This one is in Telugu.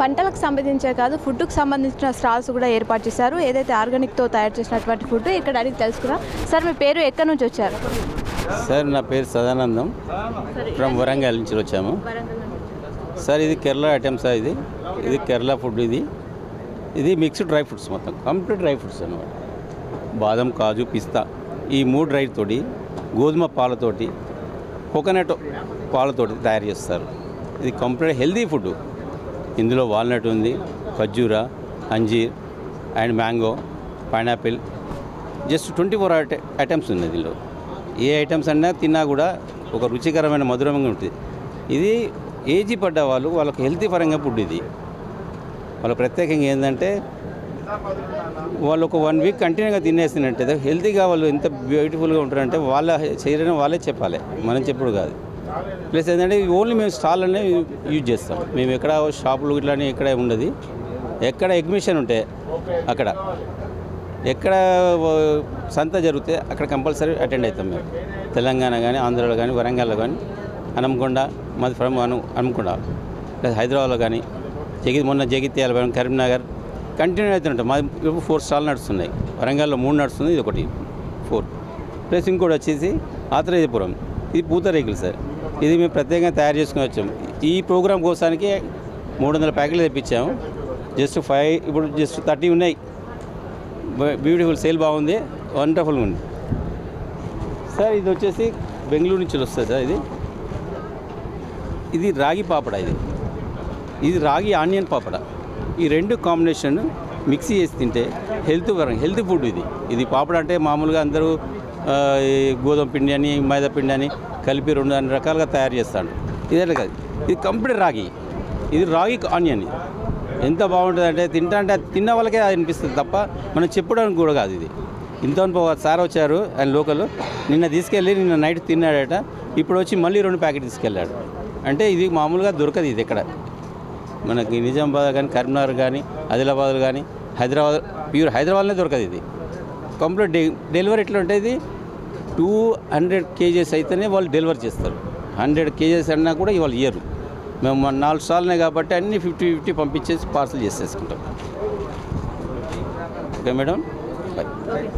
పంటలకు సంబంధించే కాదు ఫుడ్కు సంబంధించిన స్టాల్స్ కూడా ఏర్పాటు చేశారు. ఏదైతే ఆర్గానిక్తో తయారు చేసినటువంటి ఫుడ్ ఇక్కడ అడిగి తెలుసుకున్నాం సార్ మీ పేరు ఎక్కడి నుంచి వచ్చారు? సార్ నా పేరు సదానందం. ఫ్రమ్ వరంగల్ నుంచి వచ్చాము. సార్ ఇది కేరళ ఐటమ్ సార్ ఇది. ఇది కేరళ ఫుడ్ ఇది. ఇది మిక్స్డ్ డ్రై ఫ్రూట్స్ మొత్తం. కంప్లీట్ డ్రై ఫ్రూట్స్ అనమాట బాదం కాజు పిస్తా. ఈ మూడు డ్రై తోటి గోధుమ పాలతోటి కోకోనట్ పాలతోటి తయారు చేస్తారు. ఇది కంప్లీట్ హెల్దీ ఫుడ్. ఇందులో వాల్నట్ ఉంది ఖర్జూరా అంజీర్ and mango pineapple. Just twenty four items ఉన్నాయి దీనిలో ఏ ఐటమ్స్ అన్నా తిన్నా కూడా ఒక రుచికరమైన మధురంగా ఉంటుంది. ఇది ఏజీ పడ్డ వాళ్ళు వాళ్ళకి హెల్తీ పరంగా ఫుడ్ ఇది. వాళ్ళ ప్రత్యేకంగా ఏంటంటే వాళ్ళు ఒక వన్ వీక్ కంటిన్యూగా తినేసినట్టు హెల్తీగా వాళ్ళు ఎంత బ్యూటిఫుల్గా ఉంటారంటే వాళ్ళ శరీరం వాళ్ళే చెప్పాలి. మనం చెప్పుడు కాదు. ప్లస్ ఏంటంటే ఓన్లీ మేము స్టాల్ అనే యూజ్ చేస్తాం. మేము ఎక్కడ షాపులు ఇట్లానే ఎక్కడ ఉండదు. ఎక్కడ ఎగ్జిబిషన్ ఉంటే అక్కడ. ఎక్కడ సంత జరిగితే అక్కడ కంపల్సరీ అటెండ్ అవుతాం మేము. తెలంగాణ కానీ ఆంధ్రాలో కానీ వరంగల్లో కానీ హనుమకొండ మాది ఫ్రమ్ అను హనుమకొండ. ప్లస్ హైదరాబాద్లో కానీ జగి మొన్న జగిత్యాల కానీ కరీంనగర్. కంటిన్యూ అవుతుంటాం మాది ఇప్పుడు ఫోర్ స్టాల్ నడుస్తున్నాయి. వరంగల్లో మూడు నడుస్తుంది ఇది ఒకటి ఫోర్. ప్లస్ ఇంకోటి వచ్చేసి ఆత్రేయపురం. ఇది పూతరేకులు సార్. ఇది మేము ప్రత్యేకంగా తయారు చేసుకుని వచ్చాము. ఈ ప్రోగ్రామ్ కోసానికి మూడు వందల ప్యాకెట్లు తెప్పించాము. జస్ట్ ఫైవ్ ఇప్పుడు జస్ట్ థర్టీ ఉన్నాయి. బ్యూటిఫుల్ సేల్ బాగుంది. వండర్ఫుల్గా ఉంది. సార్ ఇది వచ్చేసి బెంగళూరు నుంచి వస్తుంది సార్ ఇది. ఇది రాగి పాపడ ఇది. ఇది రాగి ఆనియన్ పాపడ. ఈ రెండు కాంబినేషన్ మిక్సీ చేసి తింటే హెల్త్ పరంగా హెల్త్ ఫుడ్ ఇది. ఇది పాపడ అంటే మామూలుగా అందరూ గోధుమ పిండి అని మైదా పిండి అని కలిపి రెండు అన్ని రకాలుగా తయారు చేస్తాడు. ఇదే కాదు? ఇది కంప్లీట్ రాగి. ఇది రాగి ఆనియన్. ఎంత బాగుంటుంది అంటే తింటా అంటే తిన్న వాళ్ళకే అది అనిపిస్తుంది తప్ప మనం చెప్పడానికి కూడా కాదు ఇది. ఇంత సార్ వచ్చారు ఆయన లోకల్. నిన్న తీసుకెళ్ళి నిన్న నైట్ తిన్నాడట. ఇప్పుడు వచ్చి మళ్ళీ రెండు ప్యాకెట్ తీసుకెళ్ళాడు. అంటే ఇది మామూలుగా దొరకదు ఇది ఇక్కడ మనకి నిజామాబాద్ కానీ కరీంనగర్ కానీ ఆదిలాబాద్ కానీ హైదరాబాద్ ప్యూర్ హైదరాబాద్లో దొరకదు ఇది. కంప్లీట్ డె డెలివరీ ఎట్లా ఉంటుంది టూ హండ్రెడ్ కేజెస్ అయితేనే వాళ్ళు డెలివరీ చేస్తారు. హండ్రెడ్ కేజెస్ అన్నా కూడా ఇవాళ ఇయ్యరు. మేము మన నాలుగు సార్లునే కాబట్టి అన్నీ ఫిఫ్టీ ఫిఫ్టీ పంపించేసి పార్సల్ చేసేసుకుంటాం. Okay madam. బాయ్